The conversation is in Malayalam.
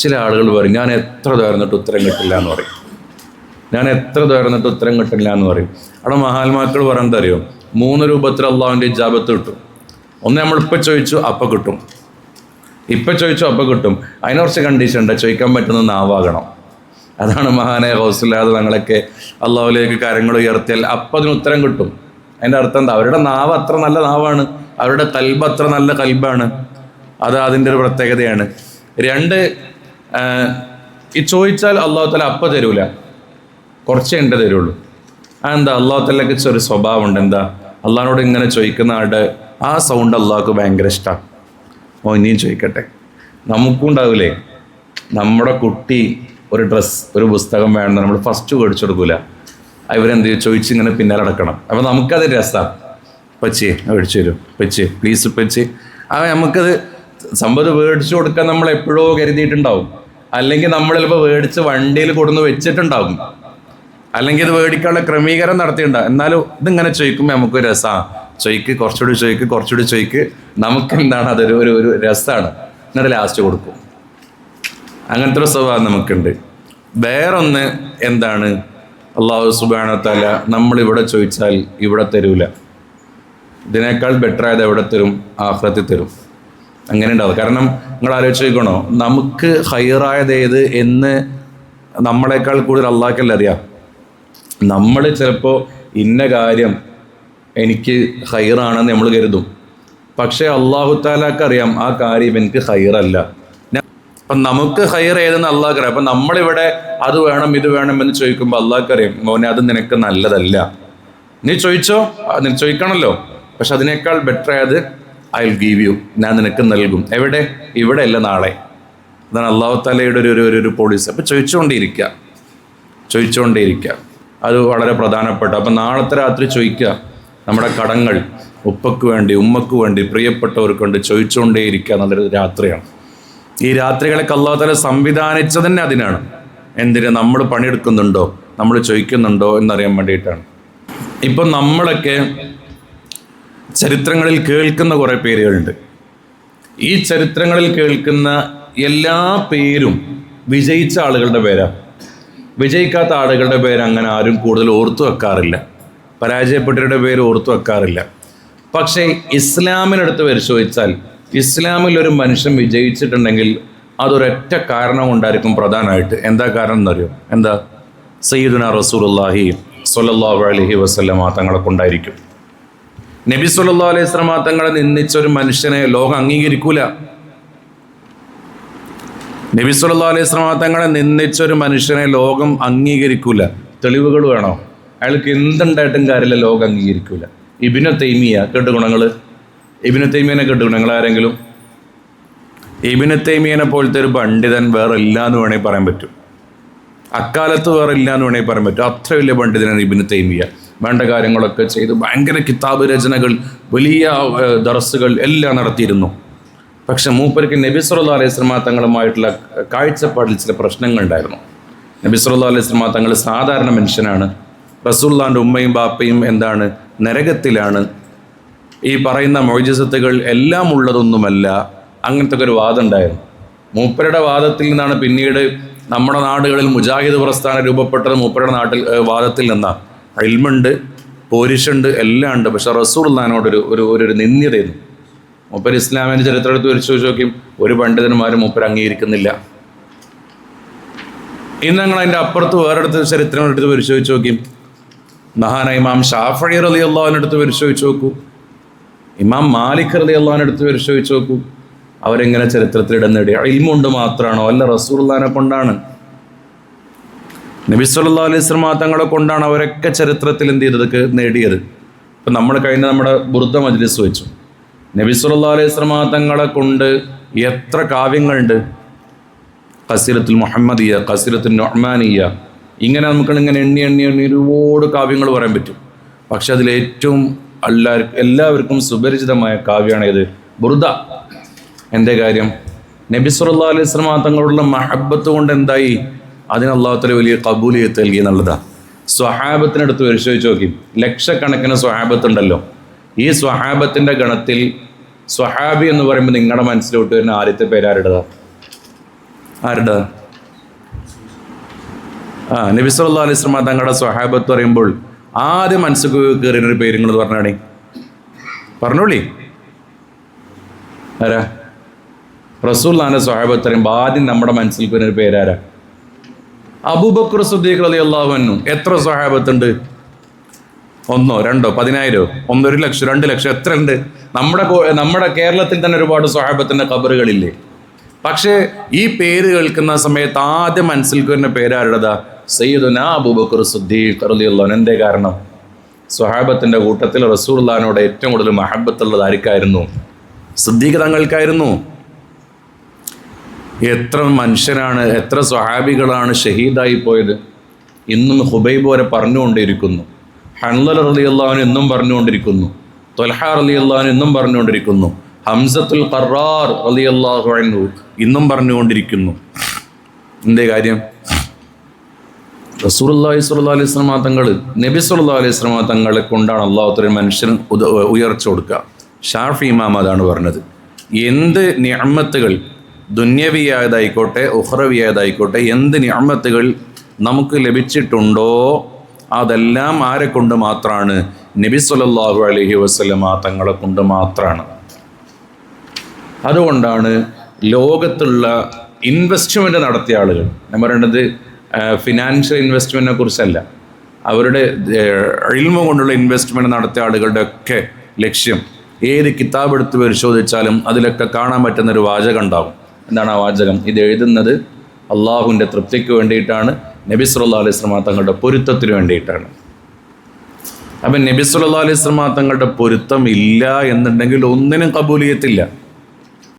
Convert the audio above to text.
ചില ആളുകൾ പറയും ഞാൻ എത്ര തുറന്നിട്ട് ഉത്തരം കിട്ടില്ല എന്ന് പറയും. ഞാൻ എത്ര തുറന്നിട്ട് ഉത്തരം കിട്ടില്ല എന്ന് പറയും. അവിടെ മഹാത്മാക്കൾ പറയുന്നത് അറിയോ മൂന്ന് രൂപത്തിൽ അള്ളാഹുവിന്റെ ഇജാബത്ത് കിട്ടും. ഒന്ന് നമ്മളിപ്പോൾ ചോദിച്ചു അപ്പം കിട്ടും. ഇപ്പം ചോദിച്ചു അപ്പം കിട്ടും. അതിന് കുറച്ച് കണ്ടീഷൻ ഉണ്ട്. ചോദിക്കാൻ പറ്റുന്ന നാവാകണം. അതാണ് മഹാനായ ഹൗസില്ലാതെ ഞങ്ങളൊക്കെ അള്ളാഹുലേക്ക് കാര്യങ്ങൾ ഉയർത്തിയാൽ അപ്പം അതിന് ഉത്തരം കിട്ടും. അതിന്റെ അർത്ഥം എന്താ? അവരുടെ നാവ് അത്ര നല്ല നാവാണ്. അവരുടെ കൽബ് അത്ര നല്ല കൽബാണ്. അത് അതിന്റെ ഒരു പ്രത്യേകതയാണ്. രണ്ട് ഈ ചോദിച്ചാൽ അള്ളാഹു തല അപ്പം തരൂല. കുറച്ചേ ഉണ്ട് തരുള്ളൂ. അതെന്താ? അള്ളാഹു തലക്ക് ഒരു സ്വഭാവമുണ്ട്. എന്താ? അള്ളാഹിനോട് ഇങ്ങനെ ചോദിക്കുന്ന ആളുടെ ആ സൗണ്ട് അള്ളാഹ്ക്ക് ഭയങ്കര ഇഷ്ടമാണ് ഓ ഇനിയും ചോദിക്കട്ടെ. നമുക്കും ഉണ്ടാവില്ലേ നമ്മുടെ കുട്ടി ഒരു ഡ്രസ്സ് ഒരു പുസ്തകം വേണം നമ്മൾ ഫസ്റ്റ് മേടിച്ചു കൊടുക്കൂല. ഇവരെന്ത് ചോദിച്ച് ഇങ്ങനെ പിന്നാലെ അടക്കണം അപ്പം നമുക്കത് രസമാണ് പച്ചി മേടിച്ചു തരും. പച്ചി പ്ലീസ് പച്ചി ആ നമുക്കത് സമ്പത്ത് മേടിച്ചു കൊടുക്കാൻ നമ്മൾ എപ്പോഴോ കരുതിയിട്ടുണ്ടാവും. അല്ലെങ്കിൽ നമ്മൾ ചിലപ്പോൾ മേടിച്ച് വണ്ടിയിൽ കൊടുന്ന് വെച്ചിട്ടുണ്ടാകും അല്ലെങ്കിൽ ഇത് മേടിക്കാനുള്ള ക്രമീകരണം നടത്തിയിട്ടുണ്ടാകും എന്നാലും ഇതിങ്ങനെ ചോദിക്കുമ്പോൾ നമുക്ക് രസമാണ് ചോയ്ക്ക് കുറച്ചുകൂടി ചോയ്ക്ക് കുറച്ചുകൂടി ചോയ്ക്ക്. നമുക്ക് എന്താണ് അതൊരു ഒരു ഒരു രസമാണ് എന്നിട്ട് ലാസ്റ്റ് കൊടുക്കും. അങ്ങനത്തെ ഒരു സ്വഭാവം നമുക്കുണ്ട്. വേറൊന്ന് എന്താണ്? അള്ളാഹു സുബാനത്തല നമ്മൾ ഇവിടെ ചോദിച്ചാൽ ഇവിടെ തരൂല. ഇതിനേക്കാൾ ബെറ്റർ ആയത് എവിടെ തരും? ആഹ്ലത്തിൽ തരും. അങ്ങനെ ഉണ്ടാവും കാരണം നിങ്ങൾ ആലോചിച്ച് നോക്കണോ നമുക്ക് ഹയറായത് ഏത് എന്ന് നമ്മളെക്കാൾ കൂടുതൽ അള്ളാഹ്ക്കല്ല അറിയാം. നമ്മൾ ചിലപ്പോൾ ഇന്ന കാര്യം എനിക്ക് ഹൈറാണെന്ന് നമ്മൾ കരുതും. പക്ഷേ അള്ളാഹു താലാക്ക് അറിയാം ആ കാര്യം എനിക്ക് ഹൈറല്ല. അപ്പം നമുക്ക് ഹൈർ ഏതെന്ന് അള്ളാഹ് അറിയാം. അപ്പം നമ്മളിവിടെ അത് വേണം ഇത് വേണം എന്ന് ചോദിക്കുമ്പോൾ അള്ളാഹ്ക്ക് അറിയാം മോനെ അത് നിനക്ക് നല്ലതല്ല. നീ ചോദിച്ചോ? നീ ചോദിക്കണമല്ലോ പക്ഷെ അതിനേക്കാൾ ബെറ്റർ ആയത് ഐ വിൽ ഗീവ് യു ഞാൻ നിനക്ക് നൽകും. എവിടെ? ഇവിടെ അല്ല നാളെ. അതാണ് അള്ളാഹു താലയുടെ ഒരു ഒരു- ഒരു പോളിസി അപ്പം ചോദിച്ചുകൊണ്ടേയിരിക്കുക ചോദിച്ചുകൊണ്ടേയിരിക്കുക അത് വളരെ പ്രധാനപ്പെട്ട. അപ്പം നാളത്തെ രാത്രി ചോദിക്കുക നമ്മുടെ കടങ്ങൾ ഉപ്പക്ക് വേണ്ടി ഉമ്മക്ക് വേണ്ടി പ്രിയപ്പെട്ടവർക്ക് വേണ്ടി ചോദിച്ചുകൊണ്ടേയിരിക്കുക എന്നുള്ളൊരു രാത്രിയാണ്. ഈ രാത്രികളൊക്കെ അള്ളാഹുതല സംവിധാനിച്ചത് തന്നെ അതിനാണ്. എന്തിന്? നമ്മൾ പണിയെടുക്കുന്നുണ്ടോ? നമ്മൾ ചോദിക്കുന്നുണ്ടോ എന്നറിയാൻ വേണ്ടിയിട്ടാണ്. ഇപ്പം നമ്മളൊക്കെ ചരിത്രങ്ങളിൽ കേൾക്കുന്ന കുറേ പേരുകളുണ്ട്. ഈ ചരിത്രങ്ങളിൽ കേൾക്കുന്ന എല്ലാ പേരും വിജയിച്ച ആളുകളുടെ പേരാണ് വിജയിക്കാത്ത ആളുകളുടെ പേര് അങ്ങനെ ആരും കൂടുതൽ ഓർത്തു വെക്കാറില്ല. പരാജയപ്പെട്ടവരുടെ പേര് ഓർത്തു വെക്കാറില്ല. പക്ഷേ ഇസ്ലാമിനടുത്ത് പരിശോധിച്ചാൽ ഇസ്ലാമിൽ ഒരു മനുഷ്യൻ വിജയിച്ചിട്ടുണ്ടെങ്കിൽ അതൊരൊറ്റ കാരണം കൊണ്ടായിരിക്കും പ്രധാനമായിട്ട്. എന്താ കാരണം എന്നറിയോ? എന്താ? സയ്യിദുന റസൂലുള്ളാഹി സൊല്ലാഹു അലഹി വസ്ലമ തങ്ങളെ കൊണ്ടായിരിക്കും. നബി സല്ലല്ലാഹു അലൈഹി സ്വലാ തങ്ങളെ നിന്ദിച്ച ഒരു മനുഷ്യനെ ലോകം അംഗീകരിക്കൂല. നബി സല്ലല്ലാഹു അലൈഹി സ്വലാ തങ്ങളെ നിന്ദിച്ച ഒരു മനുഷ്യനെ ലോകം അംഗീകരിക്കൂല. തെളിവുകൾ വേണോ? അയാൾക്ക് എന്തുണ്ടായിട്ടും കാര്യമില്ല ലോകം അംഗീകരിക്കൂല. ഇബിനു തൈമിയ കേട്ടു ഗുണങ്ങൾ ഇബിനു തൈമിയനെ കേട്ടു ഗുണങ്ങൾ ആരെങ്കിലും? ഇബിനു തൈമിയനെ പോലത്തെ ഒരു പണ്ഡിതൻ വേറെ ഇല്ല എന്ന് വേണമെങ്കിൽ പറയാൻ പറ്റും. അക്കാലത്ത് വേറെ ഇല്ല എന്ന് വേണമെങ്കിൽ പറയാൻ പറ്റും. അത്ര വലിയ പണ്ഡിതനാണ് ഇബിനു തൈമിയ വേണ്ട കാര്യങ്ങളൊക്കെ ചെയ്ത് ഭയങ്കര കിതാബ് രചനകൾ വലിയ ദർസുകൾ എല്ലാം നടത്തിയിരുന്നു. പക്ഷെ മൂപ്പർക്ക് നബി സുല്ലാ അലൈഹി വസല്ലമ തങ്ങളുമായിട്ടുള്ള കാഴ്ചപ്പാടിൽ ചില പ്രശ്നങ്ങളുണ്ടായിരുന്നു. നബി സുല്ലാ അലൈഹി വസല്ലമ തങ്ങൾ സാധാരണ മനുഷ്യനാണ്. റസൂല്ലാന്റെ ഉമ്മയും ബാപ്പയും എന്താണ് നരകത്തിലാണ്. ഈ പറയുന്ന മൊഴിജസത്തുകൾ എല്ലാം ഉള്ളതൊന്നുമല്ല. അങ്ങനത്തെ ഒരു വാദം ഉണ്ടായിരുന്നു. മൂപ്പരുടെ വാദത്തിൽ നിന്നാണ് പിന്നീട് നമ്മുടെ നാടുകളിൽ മുജാഹിദ് പ്രസ്ഥാനം രൂപപ്പെട്ടത്. മൂപ്പരുടെ നാട്ടിൽ വാദത്തിൽ നിന്നാണ്. ഇൽമുണ്ട് പോരിഷുണ്ട് എല്ലാം ഉണ്ട്. പക്ഷെ റസൂള്ളഹാനോടൊരു ഒരു ഒരു ഒരു നിന്ദ്യതയായിരുന്നു മൂപ്പർ ഇസ്ലാമിന്റെ ചരിത്രത്തിൽ പരിശോധിച്ച് നോക്കിയും ഒരു പണ്ഡിതന്മാരും മൂപ്പർ അംഗീകരിക്കുന്നില്ല. ഇന്ന് ഞങ്ങൾ അതിന്റെ അപ്പുറത്ത് വേറെടുത്ത് ചരിത്രങ്ങളെടുത്ത് പരിശോധിച്ച് നോക്കിയും മഹാന ഇമാം ഷാഫഴി റലി അള്ളാഹിനെടുത്ത് പരിശോധിച്ച് നോക്കൂ. ഇമാം മാലിക് റലി അള്ളാഹിനെടുത്ത് പരിശോധിച്ച് നോക്കൂ. അവരെങ്ങനെ ചരിത്രത്തിൽ ഇടം നേടി? ഇൽമുണ്ട് മാത്രമാണോ? അല്ല റസൂർലാനെ കൊണ്ടാണ്. നബി സല്ലല്ലാഹു അലൈഹി തങ്ങളെ കൊണ്ടാണ് അവരൊക്കെ ചരിത്രത്തിൽ എന്ത് ചെയ്തത്? നേടിയത്. ഇപ്പം നമ്മൾ കഴിഞ്ഞ നമ്മുടെ ബുർദ മജ്ലിസ് വെച്ചു. നബി സല്ലല്ലാഹു അലൈഹി തങ്ങളെ കൊണ്ട് എത്ര കാവ്യങ്ങളുണ്ട്? കസീരത്തുൽ മുഹമ്മദിയ കസീരത്തുൽ നൊഹ്മാനിയ ഇങ്ങനെ നമുക്ക് ഇങ്ങനെ എണ്ണി എണ്ണി എണ്ണി ഒരുപാട് കാവ്യങ്ങൾ പറയാൻ പറ്റും. പക്ഷെ അതിൽ ഏറ്റവും എല്ലാവർക്കും എല്ലാവർക്കും സുപരിചിതമായ കാവ്യമാണ് ഏത് ബുർദ. എന്റെ കാര്യം? നബി സല്ലല്ലാഹു അലൈഹി വസല്ലം തങ്ങളുള്ള മഹബത്ത് കൊണ്ട് എന്തായി? അതിന് അള്ളാഹുത്തല വലിയ കബൂലിയത്ത് നൽകി എന്നുള്ളതാണ് സ്വഹാബത്തിനടുത്ത് പരിശോധിച്ച് നോക്കി. ലക്ഷക്കണക്കിന് സ്വഹാബത്ത് ഉണ്ടല്ലോ ഈ സ്വഹാബത്തിന്റെ ഗണത്തിൽ സ്വഹാബി എന്ന് പറയുമ്പോൾ നിങ്ങളുടെ മനസ്സിലോട്ട് വരുന്ന ആദ്യത്തെ പേര് ആരുടേതാ? ആരുടെ ആ നബി സല്ലല്ലാഹു അലൈഹി വസല്ലം തങ്ങളുടെ സ്വഹാബത്ത് പറയുമ്പോൾ ആദ്യം മനസ്സിൽ കയറിയൊരു പേര് നിങ്ങൾ പറഞ്ഞാണേ. പറഞ്ഞോളി. ആരാ? റസൂല്ലാന്റെ സ്വഹാബത്ത് പറയുമ്പോൾ ആദ്യം നമ്മുടെ മനസ്സിൽ കയറിയൊരു പേരാരാ അബൂബക്കർ സുദ്ദീഖ് അലി അള്ളാഹു എത്ര സ്വഹാബത്തുണ്ട്? ഒന്നോ രണ്ടോ പതിനായിരോ? ഒന്നൊരു ലക്ഷം രണ്ട് ലക്ഷം എത്ര ഉണ്ട്? നമ്മുടെ നമ്മുടെ കേരളത്തിൽ തന്നെ ഒരുപാട് സ്വഹാബത്തിന്റെ കബറുകളില്ലേ പക്ഷേ ഈ പേര് കേൾക്കുന്ന സമയത്ത് ആദ്യം മനസ്സിൽ വരുന്ന പേരാരുടേതാ സയ്യിദുന അബൂബക്കർ സുദ്ദീഖ് അലി റളിയല്ലാഹു എന്തേ കാരണം? സ്വഹാബത്തിന്റെ കൂട്ടത്തിൽ റസൂർലാനോട് ഏറ്റവും കൂടുതൽ മഹബത്തുള്ളത് ആർക്കായിരുന്നു? സിദ്ദീഖ് തങ്ങൾക്കായിരുന്നു. എത്ര മനുഷ്യരാണ് എത്ര സ്വഹാബികളാണ് ഷഹീദായി പോയത്. ഇന്നും ഹുബൈബ് വരെ പറഞ്ഞുകൊണ്ടിരിക്കുന്നു. ഹൺലൽ അലി അള്ളാഹുൻ എന്നും പറഞ്ഞുകൊണ്ടിരിക്കുന്നു. തൊൽഹ അലി അള്ളാഹുൻ എന്നും പറഞ്ഞുകൊണ്ടിരിക്കുന്നു. ഹംസത്തുൽ ഖറാർ അലി അള്ളാഹു ഇന്നും പറഞ്ഞുകൊണ്ടിരിക്കുന്നു. എന്തേ കാര്യം? റസൂർല്ലാഹി സുല്ലാ അലൈഹി സ്വലമാ തങ്ങൾ നബി സുല്ലാ അലൈഹി സ്വലമാ തങ്ങളെ കൊണ്ടാണ് അള്ളാഹുത്തൊരു മനുഷ്യൻ ഉയർച്ച കൊടുക്കുക. ഷാഫി ഇമാം അതാണ് പറഞ്ഞത്. എന്ത് നിഅമ്മത്തുകൾ ദുന്യവിയായതായിക്കോട്ടെ ഉഹ്റവിയായതായിക്കോട്ടെ എന്ത് ഞാമത്തുകൾ നമുക്ക് ലഭിച്ചിട്ടുണ്ടോ അതെല്ലാം ആരെ കൊണ്ട് മാത്രമാണ് നബി സല്ലല്ലാഹു അലഹി വസല്ലമ തങ്ങളെ കൊണ്ട് മാത്രമാണ് അതുകൊണ്ടാണ് ലോകത്തുള്ള ഇൻവെസ്റ്റ്മെന്റ് നടത്തിയ ആളുകൾ. ഞാൻ പറയേണ്ടത് ഫിനാൻഷ്യൽ ഇൻവെസ്റ്റ്മെന്റിനെ കുറിച്ചല്ല. അവരുടെ അഴിമ കൊണ്ടുള്ള ഇൻവെസ്റ്റ്മെന്റ് നടത്തിയ ആളുകളുടെ ഒക്കെ ലക്ഷ്യം. ഏത് കിതാബ് എടുത്ത് പരിശോധിച്ചാലും അതിലൊക്കെ കാണാൻ പറ്റുന്ന ഒരു വാചകം ഉണ്ടാവും. എന്താണ് ആ വാചകം? ഇത് എഴുതുന്നത് അള്ളാഹുവിന്റെ തൃപ്തിക്ക് വേണ്ടിയിട്ടാണ്. നബി സുല്ലാ അലൈഹി സ്വലാ തങ്ങളുടെ പൊരുത്തത്തിന് വേണ്ടിയിട്ടാണ്. അപ്പം നബി സുല്ലാ അലൈഹി സ്വലാ തങ്ങളുടെ പൊരുത്തം ഇല്ല എന്നുണ്ടെങ്കിൽ ഒന്നിനും കബൂലിയത്തില്ല.